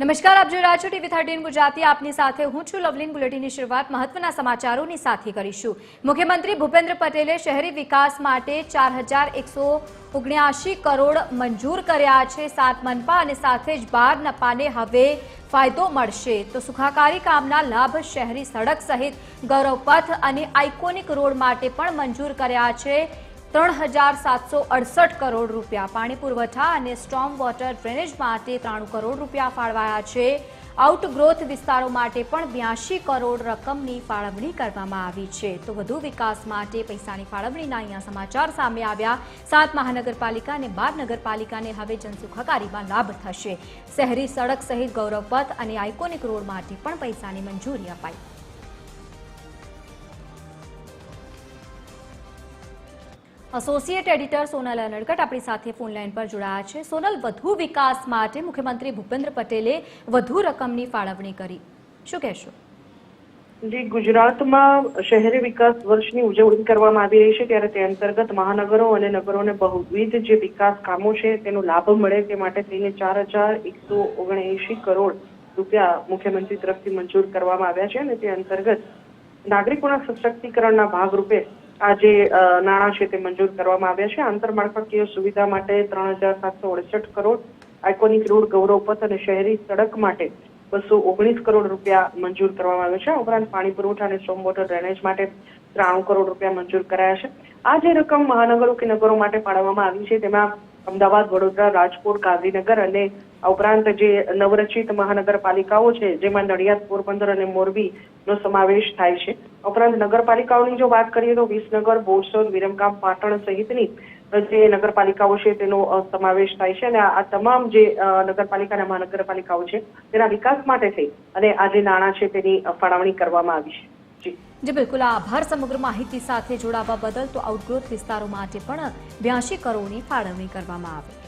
નમસ્કાર, આપ જોઈ રહ્યા છો ટીવી થર્ટીન ગુજરાતી. આપની સાથે હું છું લવલીન બુલેટિનની શરૂઆત મહત્વના સમાચારોની સાથે કરીશું. મુખ્યમંત્રી ભૂપેન્દ્ર પટેલે શહેરી વિકાસ માટે ચાર હજાર એકસો ઓગણ્યાસી કરોડ મંજૂર કર્યા છે. સાત મનપા અને સાથે જ બાર નપાને હવે ફાયદો મળશે. તો સુખાકારી કામના લાભ શહેરી સડક સહિત ગૌરવપથ અને આઇકોનિક રોડ માટે પણ મંજૂર કર્યા છે. ત્રણ હજાર સાતસો અડસઠ કરોડ રૂપિયા પાણી પુરવઠા અને સ્ટોમ વોટર ડ્રેનેજ માટે ત્રાણું કરોડ રૂપિયા ફાળવાયા છે. આઉટગ્રોથ વિસ્તારો માટે પણ બ્યાસી કરોડ રકમની ફાળવણી કરવામાં આવી છે. તો વધુ વિકાસ માટે પૈસાની ફાળવણીના અહીંયા સમાચાર સામે આવ્યા. સાત મહાનગરપાલિકા અને બાર નગરપાલિકાને હવે જનસુખાકારીમાં લાભ થશે. શહેરી સડક સહિત ગૌરવપથ અને આઇકોનિક રોડ માટે પણ પૈસાની મંજૂરી અપાઈ. એસોસિએટ એડિટર સોનલ અનડકટ આપણી સાથે ફોન લાઈન પર જોડાયા છે. સોનલ વધુ વિકાસ માટે મુખ્યમંત્રી ભૂપેન્દ્ર પટેલે વધુ રકમની ફાળવણી કરી. શું કહેશો? જી, ગુજરાતમાં શહેરી વિકાસ વર્ષની ઉજવણી કરવામાં આવી રહી છે ત્યારે તે અંતર્ગત મહાનગરો અને નગરોને બહુવિધ જે વિકાસ કામો છે તેનો લાભ મળે તે માટે થઈને ચાર હજાર એકસો ઓગણએંશી કરોડ રૂપિયા મુખ્યમંત્રી તરફથી મંજૂર કરવામાં આવ્યા છે અને તે અંતર્ગત નાગરિકોના સશક્તિકરણના ભાગરૂપે આ જે નાણાં છે તે મંજૂર કરવામાં આવ્યા છે. આંતરમાળખાકીય સુવિધા માટે ત્રણ હજાર સાતસો અડસઠ કરોડ આઇકોનિક રોડ ગૌરવપથ અને શહેરી સડક માટે બસો ઓગણીસ કરોડ રૂપિયા મંજૂર કરવામાં આવ્યા છે. આ ઉપરાંત પાણી પુરવઠા અને સ્ટોમ વોટર ડ્રેનેજ માટે ત્રાણું કરોડ રૂપિયા મંજૂર કરાયા છે. આ જે રકમ મહાનગરો કે નગરો માટે ફાળવવામાં આવી છે, તેમાં અમદાવાદ, વડોદરા, રાજકોટ, ગાંધીનગર અને ઉપરાંત જે નવરચિત મહાનગરપાલિકાઓ છે, જેમાં નડિયાદ, પોરબંદર અને મોરબી નો સમાવેશ થાય છે. ઉપરાંત નગરપાલિકાઓની જો વાત કરીએ તો વિસનગર, બોરસદ, વિરમગામ, પાટણ સહિતની જે નગરપાલિકાઓ છે તેનો સમાવેશ થાય છે અને આ તમામ જે નગરપાલિકા અને મહાનગરપાલિકાઓ છે તેના વિકાસ માટે થઈ અને આ જે નાણાં છે તેની ફાળવણી કરવામાં આવી છે. જી બિલકુલ આભાર સમગ્ર માહિતી સાથે જોડાવા બદલ તો આઉટગ્રોથ વિસ્તારો માટે પણ બ્યાસી કરોડની ફાળવણી કરવામાં આવી.